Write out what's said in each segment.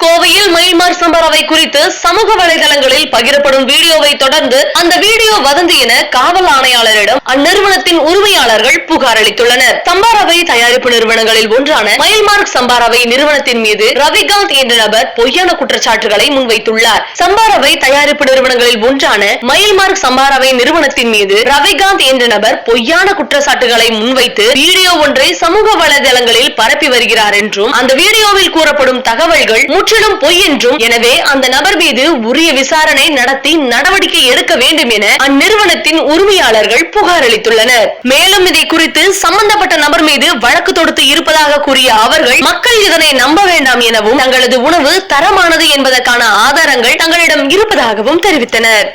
கோவையில் மயில்மார் சம்பரவை குறித்து சமூக வலைதளங்களில் பகிரப்படும் வீடியோவை தொடர்ந்து அந்த வீடியோ வதந்தி என காவல் ஆணையாளரிடம் அந்நிறுவனத்தின் உரிமையாளர்கள் புகார் அளித்துள்ளனர். சம்பாரவை தயாரிப்பு நிறுவனங்களில் ஒன்றான மயில்மார்க் சம்பாரவை நிறுவனத்தின் மீது ரவிகாந்த் என்ற நபர் பொய்யான குற்றச்சாட்டுகளை முன்வைத்துள்ளார். சம்பாரவை தயாரிப்பு நிறுவனங்களில் ஒன்றான மயில்மார்க் சம்பாரவை நிறுவனத்தின் மீது ரவிகாந்த் என்ற நபர் பொய்யான குற்றச்சாட்டுகளை முன்வைத்து வீடியோ ஒன்றை சமூக வலைதளங்களில் பரப்பி வருகிறார் என்றும் அந்த வீடியோவில் கூறப்படும் தகவல்கள் முற்றிலும் பொய் என்று என்றும் எனவே அந்த நபர் மீது உரிய விசாரணை நடத்தி நடவடிக்கை எடுக்க வேண்டும் என அந்நிறுவனத்தின் உரிமையாளர்கள் புகார் அளித்துள்ளனர். மேலும் இதை குறித்து சம்பந்தப்பட்ட நபர் மீது வழக்கு தொடுத்து இருப்பதாக கூறிய அவர்கள் மக்கள் இதனை நம்ப வேண்டாம் எனவும் தங்களது உணவு தரமானது என்பதற்கான ஆதாரங்கள் தங்களிடம் இருப்பதாகவும் தெரிவித்தனர்.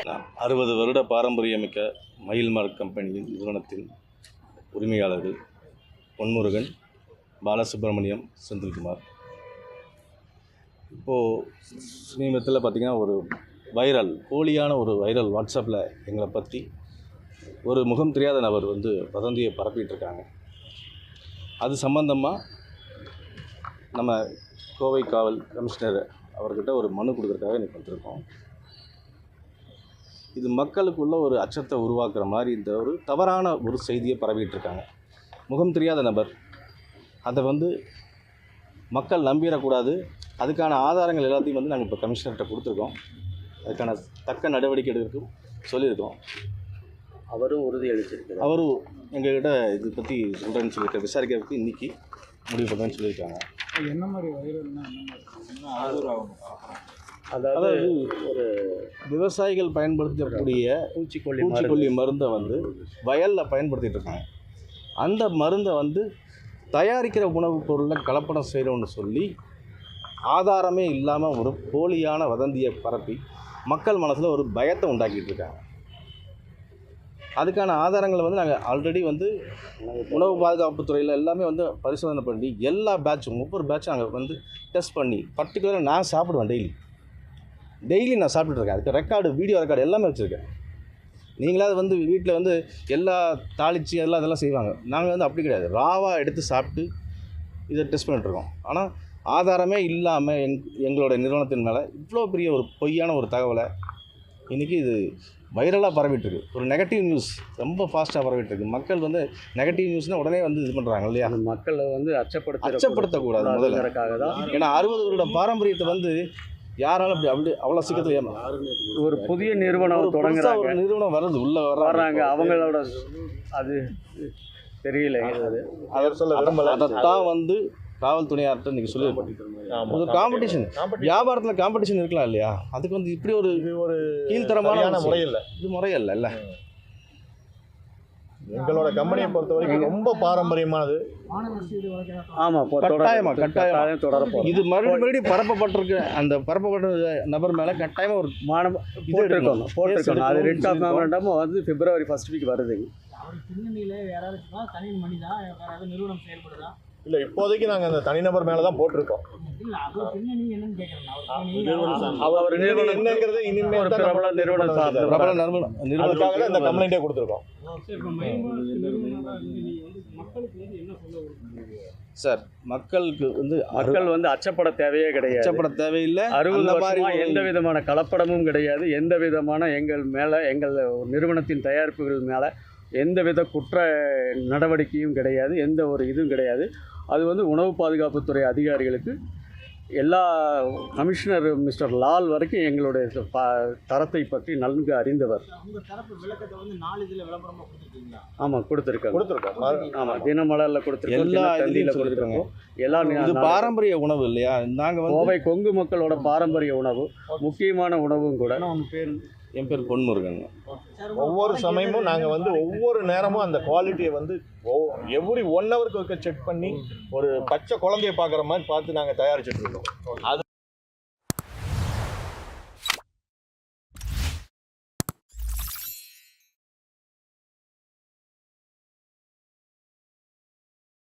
அறுபது வருட பாரம்பரியமிக்க மயில்மார்க் கம்பெனியின் நிறுவனத்தின் உரிமையாளர்கள் பொன்முருகன் பாலசுப்ரமணியம் செந்தில்குமார் இப்போது சமீபத்தில் பார்த்திங்கன்னா ஒரு வைரல் போலியான ஒரு வைரல் வாட்ஸ்அப்பில் எங்களை பற்றி ஒரு முகம் தெரியாத நபர் வந்து வதந்தியை பரப்பிட்டு இருக்காங்க. அது சம்பந்தமாக நம்ம கோவை காவல் கமிஷனர் அவர்கிட்ட ஒரு மனு கொடுக்கறதுக்காக இன்னைக்கு வந்திருக்கோம். இது மக்களுக்குள்ள ஒரு அச்சத்தை உருவாக்குற மாதிரி இந்த ஒரு தவறான ஒரு செய்தியை பரவிட்டுருக்காங்க முகம் தெரியாத நபர். அதை வந்து மக்கள் நம்பிடக்கூடாது அதுக்கான ஆதாரங்கள் எல்லாத்தையும் வந்து நாங்கள் இப்போ கமிஷனர்கிட்ட கொடுத்துருக்கோம். அதுக்கான தக்க நடவடிக்கை எடுக்கிறதுக்கும் சொல்லியிருக்கோம். அவரும் உறுதி அளிச்சிருக்கிறார். அவரும் எங்ககிட்ட இதை பற்றி சொல்கிறேன்னு சொல்லியிருக்க விசாரிக்கிறதுக்கு இன்றைக்கி முடிவு பண்ணுறேன்னு சொல்லியிருக்காங்க. என்ன மாதிரி ஆதரவாகும் அதாவது அதாவது ஒரு விவசாயிகள் பயன்படுத்தக்கூடிய பூச்சிக்கொல்லி பூச்சிக்கொல்லி மருந்தை வந்து வயலில் பயன்படுத்திட்டு இருக்காங்க. அந்த மருந்தை வந்து தயாரிக்கிற உணவுப் பொருளில் கலப்படம் செய்கிறோன்னு சொல்லி ஆதாரமே இல்லாமல் ஒரு போலியான வதந்தியை பரப்பி மக்கள் மனசில் ஒரு பயத்தை உண்டாக்கிட்டு இருக்காங்க. அதுக்கான ஆதாரங்களை வந்து நாங்கள் ஆல்ரெடி வந்து உணவு பாதுகாப்பு துறையில் எல்லாமே வந்து பரிசோதனை பண்ணி எல்லா பேட்சும் ஒவ்வொரு பேட்சும் நாங்கள் வந்து டெஸ்ட் பண்ணி பர்டிகுலராக நான் சாப்பிடுவேன் டெய்லி டெய்லி நான் சாப்பிட்டுருக்கேன் அதுக்கு ரெக்கார்டு வீடியோ ரெக்கார்டு எல்லாமே வச்சுருக்கேன். நீங்களாவது வந்து வீட்டில் வந்து எல்லா தாளிச்சு எல்லாம் இதெல்லாம் செய்வாங்க. நாங்கள் வந்து அப்படி கிடையாது. ராவாக எடுத்து சாப்பிட்டு இதை டெஸ்ட் பண்ணிட்டுருக்கோம் ஆனால் ஆதாரமே இல்லாமல் எங் எங்களோட நிறுவனத்தின் மேலே இவ்வளோ பெரிய ஒரு பொய்யான ஒரு தகவலை இன்றைக்கி இது வைரலாக பரவிட்டு இருக்கு ஒரு நெகட்டிவ் நியூஸ் ரொம்ப ஃபாஸ்ட்டாக பரவிட்டு இருக்கு மக்கள் வந்து நெகட்டிவ் நியூஸ்னால் உடனே வந்து இது பண்ணுறாங்க இல்லையா? மக்களை வந்து அச்சப்படுத்த அச்சப்படுத்தக்கூடாது முதல்ல. தான் ஏன்னா அறுபது வருட பாரம்பரியத்தை வந்து யாராலும் அப்படி அப்படி அவ்வளோ சீக்கிரத்தில் ஏமா? ஒரு புதிய நிறுவனம் தொடங்குறாங்க. ஒரு நிறுவனம் வருது உள்ள வர்றாங்க. அவங்களோட அது தெரியல. அது சொல்ல விரும்பல அதைத்தான் வந்து காவல்துறையார்கிட்ட நீங்கள் சொல்லியிருக்கோம் ஒரு காம்படிஷன் வியாபாரத்தில் காம்படிஷன் இருக்கலாம் இல்லையா? அதுக்கு வந்து இப்படி ஒரு ஒரு கீழ்த்தரமான சரியான விஷயம். முறை இல்ல இது முறையல்ல இல்ல. எங்களோட கம்பெனியை பொறுத்த வரைக்கும் ரொம்ப பாரம்பரியமானது. மாணவர் சீடு வழக்கு ஆமா இப்போ தொடர- கட்டாயமா, கட்டாயமா. தொடர இது மறுபடியும் மறுபடியும் பரப்பப்பட்டிருக்க அந்த பரப்பப்பட்ட நபர் மேல கட்டாயமா ஒரு மாணவ போட்டிருக்கோம். போட்டிருக்கோம் அது ரெட் ஆஃப் சொல்லியிருக்கோம். மெமரண்டம் வந்து பிப்ரவரி ஃபர்ஸ்ட் வீக் வருதுங்க அவர் பின்னணியில யாராவது? தனி மனிதா வேற ஏதாவது நிறுவனம் செயல்படுதா? இல்ல இப்போதைக்கு நாங்க அந்த தனிநபர் மேல தான் போட்டிருக்கோம் அவர் நிறுவனம் என்னங்கிறது இனிமே ஒரு தான் நம்ம பிரபல நிறுவனம் பிரபல தான் இந்த கொடுத்துருக்கோம். சரி மக்களுக்கு வந்து என்ன சொல்ல விரும்புறீங்க? சார் மக்களுக்கு வந்து மக்கள் வந்து அச்சப்பட தேவையே கிடையாது. அச்சப்பட தேவையில்லை. அறுபது அந்த மாதிரி வருஷமா எந்த விதமான கலப்படமும் கிடையாது. எந்த விதமான எங்கள் மேலே எங்கள் நிறுவனத்தின் தயாரிப்புகள் மேலே எந்த வித குற்ற நடவடிக்கையும் கிடையாது. எந்த ஒரு இதுவும் கிடையாது. அது வந்து உணவு பாதுகாப்புத்துறை அதிகாரிகளுக்கு எல்லா கமிஷனர் மிஸ்டர் லால் வரைக்கும் எங்களுடைய ப- தரத்தை பற்றி நன்கு அறிந்தவர். ஆமாம் கொடுத்துருக்காங்க. கொடுத்துருக்கோம் ஆமாம் தினமலரில் கொடுத்துருக்கோம் எல்லா சொல்லியிருக்காங்க. கொடுத்துருக்கோம். எல்லா இது பாரம்பரிய உணவு இல்லையா? நாங்க வந்து கோவை கொங்கு மக்களோட பாரம்பரிய உணவு முக்கியமான உணவும் கூட பேர்? என் பேர் பொன்முருகன். ஒவ்வொரு சமயமும் நாங்கள் வந்து ஒவ்வொரு நேரமும் அந்த குவாலிட்டியை வந்து எவ்ரி ஒன் ஹவருக்கு செக் பண்ணி ஒரு பச்சை குழந்தைய பார்க்குற மாதிரி பார்த்து நாங்கள் தயாரிச்சுட்டு இருக்கோம் அது